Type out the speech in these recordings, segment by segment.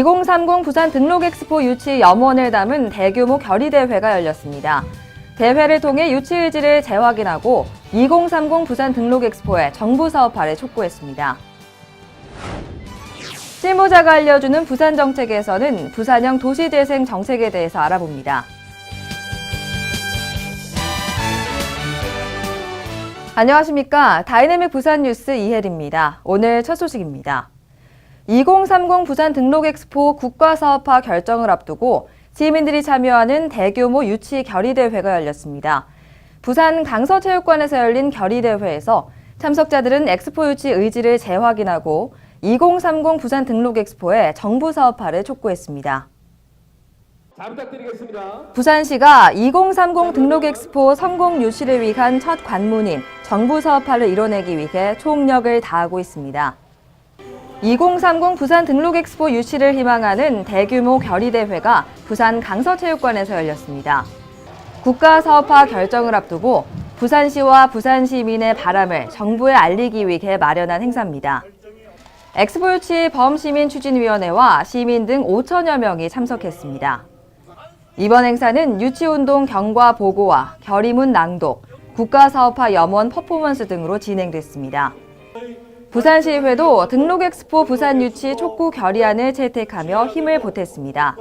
2030 부산 등록 엑스포 유치 염원을 담은 대규모 결의대회가 열렸습니다. 대회를 통해 유치 의지를 재확인하고 2030 부산 등록 엑스포의 정부 사업화를 촉구했습니다. 실무자가 알려주는 부산 정책에서는 부산형 도시재생 정책에 대해서 알아봅니다. 안녕하십니까. 다이내믹 부산 뉴스 이혜리입니다. 오늘 첫 소식입니다. 2030 부산 등록 엑스포 국가 사업화 결정을 앞두고 시민들이 참여하는 대규모 유치 결의대회가 열렸습니다. 부산 강서체육관에서 열린 결의대회에서 참석자들은 엑스포 유치 의지를 재확인하고 2030 부산 등록 엑스포의 정부 사업화를 촉구했습니다. 부산시가 2030 등록 엑스포 성공 유치를 위한 첫 관문인 정부 사업화를 이뤄내기 위해 총력을 다하고 있습니다. 2030 부산 등록 엑스포 유치를 희망하는 대규모 결의대회가 부산 강서체육관에서 열렸습니다. 국가 사업화 결정을 앞두고 부산시와 부산 시민의 바람을 정부에 알리기 위해 마련한 행사입니다. 엑스포 유치 범시민 추진위원회와 시민 등 5천여 명이 참석했습니다. 이번 행사는 유치운동 경과 보고와 결의문 낭독, 국가사업화 염원 퍼포먼스 등으로 진행됐습니다. 부산시의회도 등록 엑스포 부산 유치 촉구 결의안을 채택하며 힘을 보탰습니다.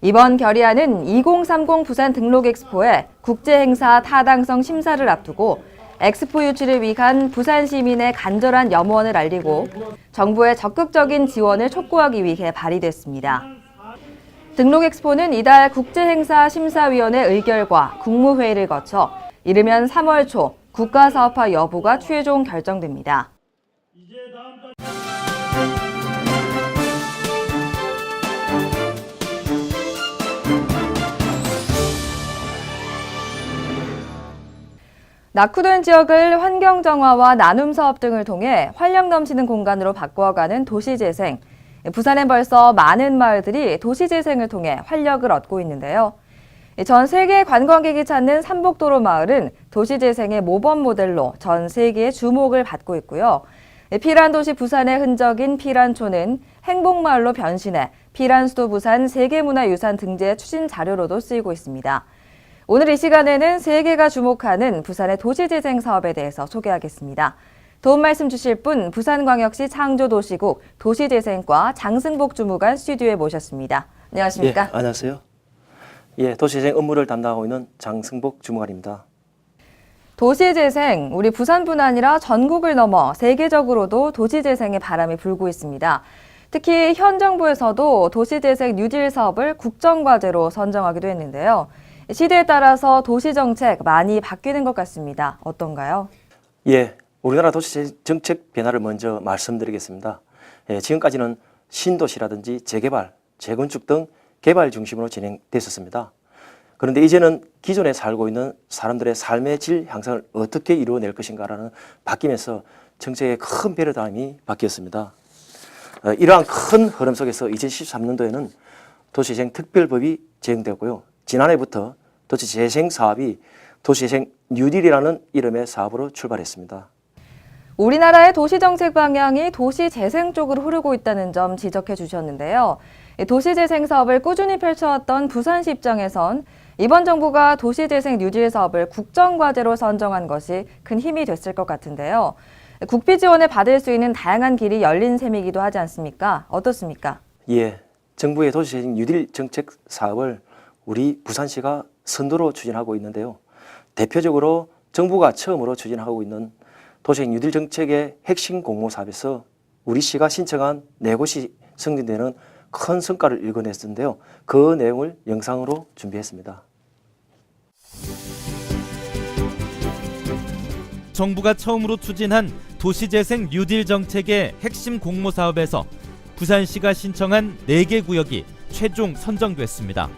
이번 결의안은 2030 부산 등록 엑스포의 국제행사 타당성 심사를 앞두고 엑스포 유치를 위한 부산 시민의 간절한 염원을 알리고 정부의 적극적인 지원을 촉구하기 위해 발의됐습니다. 등록 엑스포는 이달 국제행사 심사위원회 의결과 국무회의를 거쳐 이르면 3월 초 국가사업화 여부가 최종 결정됩니다. 낙후된 지역을 환경 정화와 나눔 사업 등을 통해 활력 넘치는 공간으로 바꾸어가는 도시 재생. 부산엔 벌써 많은 마을들이 도시 재생을 통해 활력을 얻고 있는데요. 전 세계 관광객이 찾는 삼복도로 마을은 도시 재생의 모범 모델로 전 세계의 주목을 받고 있고요. 피란 도시 부산의 흔적인 피란초는 행복마을로 변신해 피란 수도 부산 세계문화유산 등재 추진 자료로도 쓰이고 있습니다. 오늘 이 시간에는 세계가 주목하는 부산의 도시재생 사업에 대해서 소개하겠습니다. 도움 말씀 주실 분 부산광역시 창조도시국 도시재생과 장승복 주무관 스튜디오에 모셨습니다. 안녕하십니까? 예, 안녕하세요. 예, 도시재생 업무를 담당하고 있는 장승복 주무관입니다. 도시재생, 우리 부산뿐 아니라 전국을 넘어 세계적으로도 도시재생의 바람이 불고 있습니다. 특히 현 정부에서도 도시재생 뉴딜 사업을 국정과제로 선정하기도 했는데요. 시대에 따라서 도시정책 많이 바뀌는 것 같습니다. 어떤가요? 예, 우리나라 도시 정책 변화를 먼저 말씀드리겠습니다. 예, 지금까지는 신도시라든지 재개발, 재건축 등 개발 중심으로 진행됐었습니다. 그런데 이제는 기존에 살고 있는 사람들의 삶의 질 향상을 어떻게 이루어낼 것인가라는 바뀌면서 정책의 큰 배려담이 바뀌었습니다. 어, 이러한 큰 흐름 속에서 2013년도에는 도시재생 특별법이 제정되었고요. 지난해부터 도시재생 사업이 도시재생 뉴딜이라는 이름의 사업으로 출발했습니다. 우리나라의 도시정책 방향이 도시재생 쪽으로 흐르고 있다는 점 지적해 주셨는데요. 도시재생 사업을 꾸준히 펼쳐왔던 부산시 입장에선 이번 정부가 도시재생 뉴딜 사업을 국정과제로 선정한 것이 큰 힘이 됐을 것 같은데요. 국비 지원을 받을 수 있는 다양한 길이 열린 셈이기도 하지 않습니까? 어떻습니까? 예, 정부의 도시재생 뉴딜 정책 사업을 우리 부산시가 선도로 추진하고 있는데요. 대표적으로 정부가 처음으로 추진하고 있는 도시재생 뉴딜 정책의 핵심 공모 사업에서 우리 시가 신청한 네 곳이 승진되는 큰 성과를 일궈냈는데요. 그 내용을 영상으로 준비했습니다. 정부가 처음으로 추진한 도시재생 뉴딜 정책의 핵심 공모 사업에서 부산시가 신청한 4개 구역이 최종 선정됐습니다.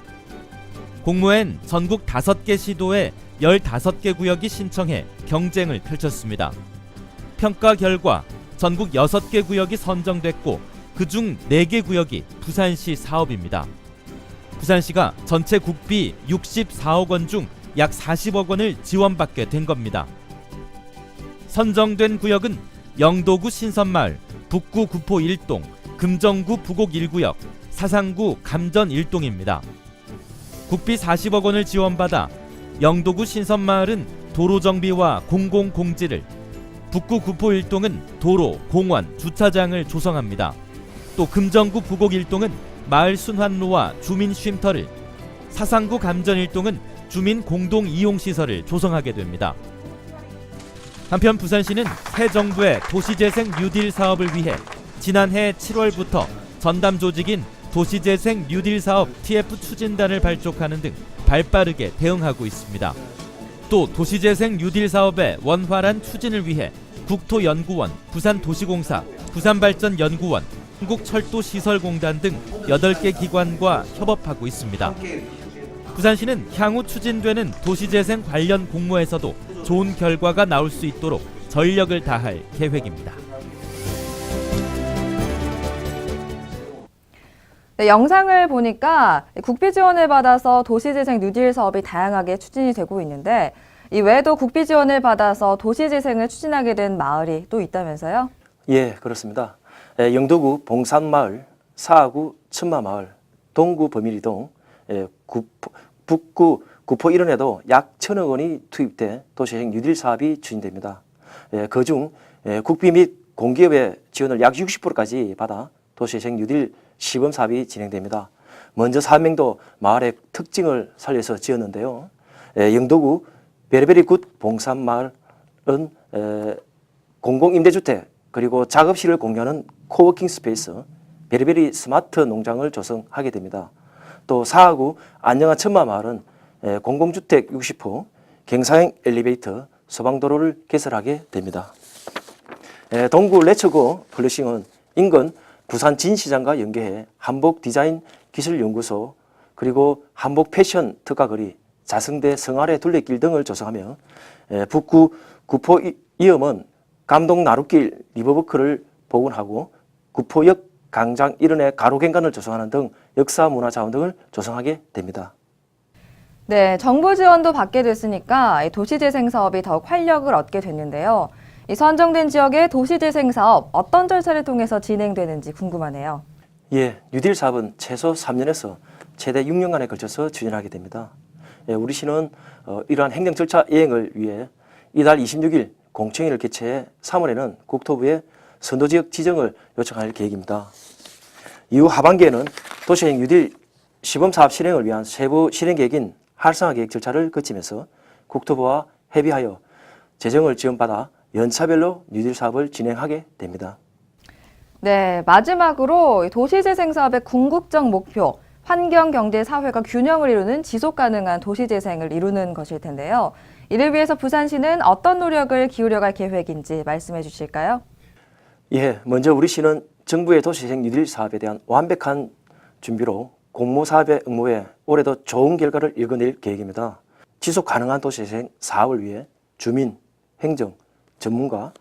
공모엔 전국 5개 시도에 15개 구역이 신청해 경쟁을 펼쳤습니다. 평가 결과 전국 6개 구역이 선정됐고 그중 4개 구역이 부산시 사업입니다. 부산시가 전체 국비 64억 원 중 약 40억 원을 지원받게 된 겁니다. 선정된 구역은 영도구 신선마을, 북구 구포 1동, 금정구 부곡 1구역, 사상구 감전 일동입니다. 국비 40억 원을 지원받아 영도구 신선마을은 도로 정비와 공공 공지를 북구 구포 일동은 도로, 공원, 주차장을 조성합니다. 또 금정구 부곡 일동은 마을 순환로와 주민 쉼터를 사상구 감전 일동은 주민 공동 이용 시설을 조성하게 됩니다. 한편 부산시는 새 정부의 도시재생 뉴딜 사업을 위해 지난해 7월부터 전담 조직인 도시재생 뉴딜 사업 TF 추진단을 발족하는 등 발빠르게 대응하고 있습니다. 또 도시재생 뉴딜 사업의 원활한 추진을 위해 국토연구원, 부산도시공사, 부산발전연구원, 한국철도시설공단 등 8개 기관과 협업하고 있습니다. 부산시는 향후 추진되는 도시재생 관련 공모에서도 좋은 결과가 나올 수 있도록 전력을 다할 계획입니다. 네, 영상을 보니까 국비 지원을 받아서 도시재생 뉴딜 사업이 다양하게 추진이 되고 있는데 이 외에도 국비 지원을 받아서 도시재생을 추진하게 된 마을이 또 있다면서요? 예, 그렇습니다. 예, 영도구 봉산마을, 사하구 천마마을, 동구 범일이동, 예, 구포, 북구 구포 일원에도 약 천억 원이 투입돼 도시재생 뉴딜 사업이 추진됩니다. 예, 그중 예, 국비 및 공기업의 지원을 약 60%까지 받아 도시재생 뉴딜 시범 사업이 진행됩니다. 먼저 사명도 마을의 특징을 살려서 지었는데요. 예, 영도구 베리베리 굿 봉산마을은 에, 공공임대주택 그리고 작업실을 공유하는 코워킹 스페이스 베리베리 스마트 농장을 조성하게 됩니다. 또 사하구 안녕한 천마마을은 에, 공공주택 60호, 경사형 엘리베이터, 소방도로를 개설하게 됩니다. 에, 동구 레츠고 플러싱은 인근 부산 진시장과 연계해 한복 디자인 기술연구소 그리고 한복 패션 특화거리, 자성대 성아래 둘레길 등을 조성하며 에, 북구 구포 이- 이음은 감동 나룻길 리버버크를 복원하고 구포역 강장 일원의 가로갱간을 조성하는 등 역사 문화 자원 등을 조성하게 됩니다. 네, 정부 지원도 받게 됐으니까 이 도시재생 사업이 더욱 활력을 얻게 됐는데요. 이 선정된 지역의 도시재생 사업 어떤 절차를 통해서 진행되는지 궁금하네요. 예, 뉴딜 사업은 최소 3년에서 최대 6년간에 걸쳐서 추진하게 됩니다. 예, 우리 시는 어, 이러한 행정 절차 이행을 위해 이달 26일 공청회를 개최해 3월에는 국토부에 선도 지역 지정을 요청할 계획입니다. 이후 하반기에는 도시행 뉴딜 시범 사업 실행을 위한 세부 실행 계획인 활성화 계획 절차를 거치면서 국토부와 협의하여 재정을 지원받아 연차별로 뉴딜 사업을 진행하게 됩니다. 네, 마지막으로 이 도시재생 사업의 궁극적 목표, 환경, 경제, 사회가 균형을 이루는 지속 가능한 도시재생을 이루는 것일 텐데요. 이를 위해서 부산시는 어떤 노력을 기울여갈 계획인지 말씀해 주실까요? 예, 먼저 우리 시는 정부의 도시재생 뉴딜 사업에 대한 완벽한 준비로 공모 사업의 응모에 올해도 좋은 결과를 읽어낼 계획입니다. 지속 가능한 도시재생 사업을 위해 주민, 행정, 전문가,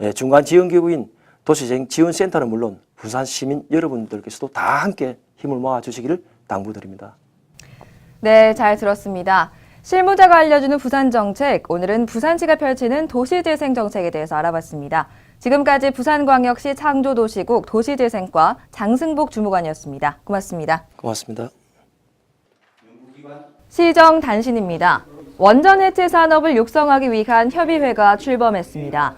예, 중간 지원 기구인 도시재생 지원센터는 물론 부산 시민 여러분들께서도 다 함께 힘을 모아 주시기를 당부드립니다. 네, 잘 들었습니다. 실무자가 알려주는 부산 정책, 오늘은 부산시가 펼치는 도시재생 정책에 대해서 알아봤습니다. 지금까지 부산광역시 창조도시국 도시재생과 장승복 주무관이었습니다. 고맙습니다. 고맙습니다. 시정 단신입니다. 원전 해체 산업을 육성하기 위한 협의회가 출범했습니다.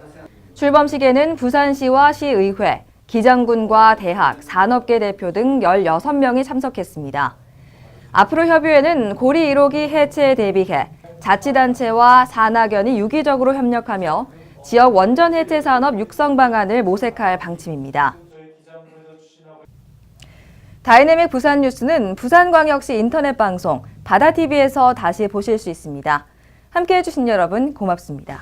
출범식에는 부산시와 시의회, 기장군과 대학, 산업계 대표 등 16명이 참석했습니다. 앞으로 협의회는 고리 1호기 해체에 대비해 자치단체와 산학연이 유기적으로 협력하며 지역 원전 해체 산업 육성 방안을 모색할 방침입니다. 다이내믹 부산 뉴스는 부산광역시 인터넷 방송 바다TV에서 다시 보실 수 있습니다. 함께 해주신 여러분 고맙습니다.